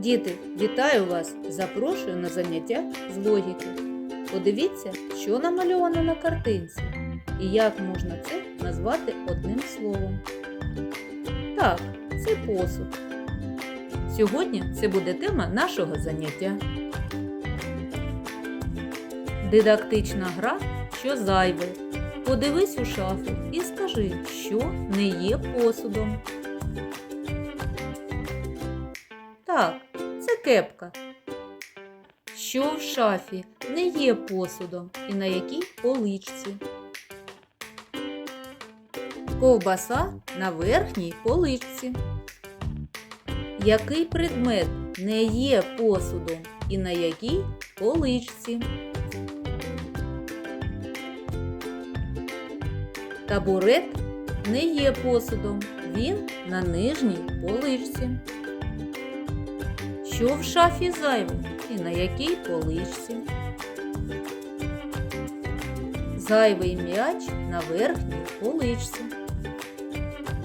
Діти, вітаю вас! Запрошую на заняття з логіки. Подивіться, що намальовано на картинці і як можна це назвати одним словом. Так, це посуд. Сьогодні це буде тема нашого заняття. Дидактична гра, що зайве. Подивись у шафу і скажи, що не є посудом. Так, кепка. Що в шафі не є посудом і на якій поличці. Ковбаса на верхній поличці. Який предмет не є посудом і на якій поличці? Табурет не є посудом, він на нижній поличці. Що в шафі зайве і на якій поличці? Зайвий м'яч на верхній поличці.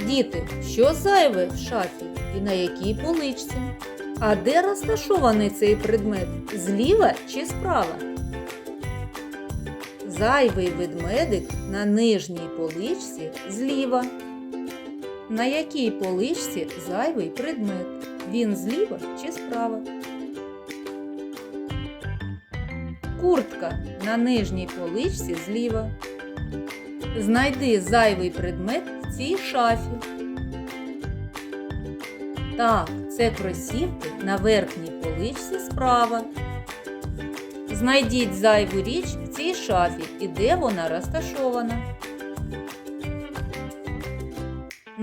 Діти, що зайве в шафі і на якій поличці? А де розташований цей предмет? Зліва чи справа? Зайвий ведмедик на нижній поличці зліва. На якій поличці зайвий предмет? Він зліва чи справа? Куртка на нижній поличці зліва. Знайди зайвий предмет в цій шафі. Так, це кросівки на верхній поличці справа. Знайдіть зайву річ в цій шафі і де вона розташована.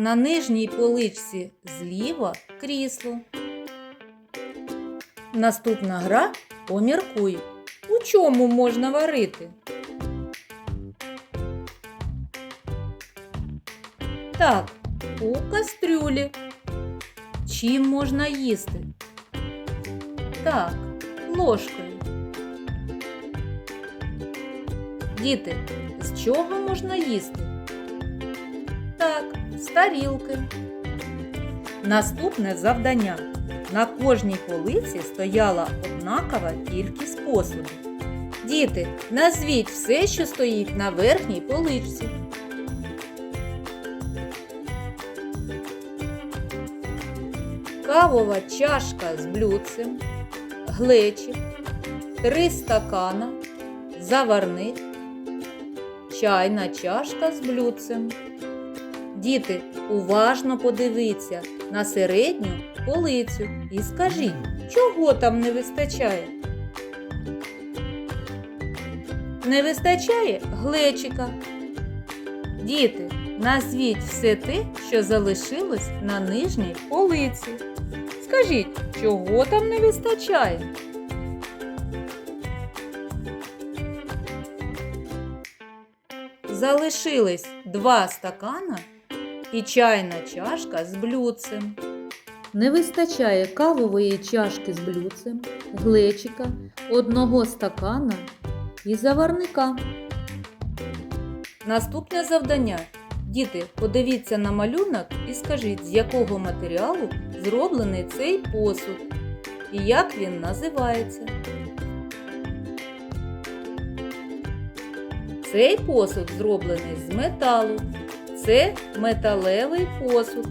На нижній поличці зліва крісло. Наступна гра поміркуй. У чому можна варити? Так, у кастрюлі. Чим можна їсти? Так, ложкою. Діти, з чого можна їсти? З тарілки. Наступне завдання. На кожній полиці стояла однакова кількість посуду. Діти, назвіть все, що стоїть на верхній поличці. Кавова чашка з блюдцем, глечик, три стакана, заварник, чайна чашка з блюдцем. Діти, уважно подивіться на середню полицю і скажіть, чого там не вистачає? Не вистачає глечика. Діти, назвіть все те, що залишилось на нижній полиці. Скажіть, чого там не вистачає? Залишились два стакана і чайна чашка з блюдцем. Не вистачає кавової чашки з блюдцем, глечика, одного стакана і заварника. Наступне завдання. Діти, подивіться на малюнок і скажіть, з якого матеріалу зроблений цей посуд і як він називається. Цей посуд зроблений з металу. Це металевий посуд.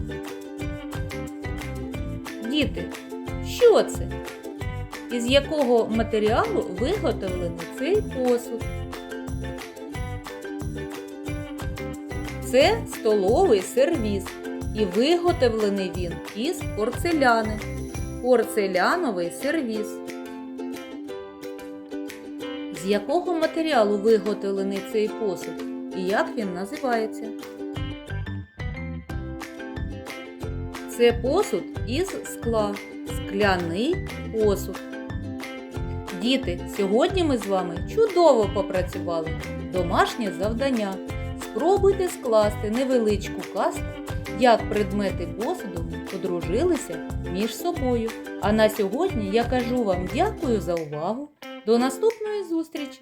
Діти, що це? Із якого матеріалу виготовлений цей посуд? Це столовий сервіз, і виготовлений він із порцеляни. Порцеляновий сервіз. З якого матеріалу виготовлений цей посуд і як він називається? Це посуд із скла. Скляний посуд. Діти, сьогодні ми з вами чудово попрацювали. Домашнє завдання. Спробуйте скласти невеличку казку, як предмети посуду подружилися між собою. А на сьогодні я кажу вам дякую за увагу. До наступної зустрічі!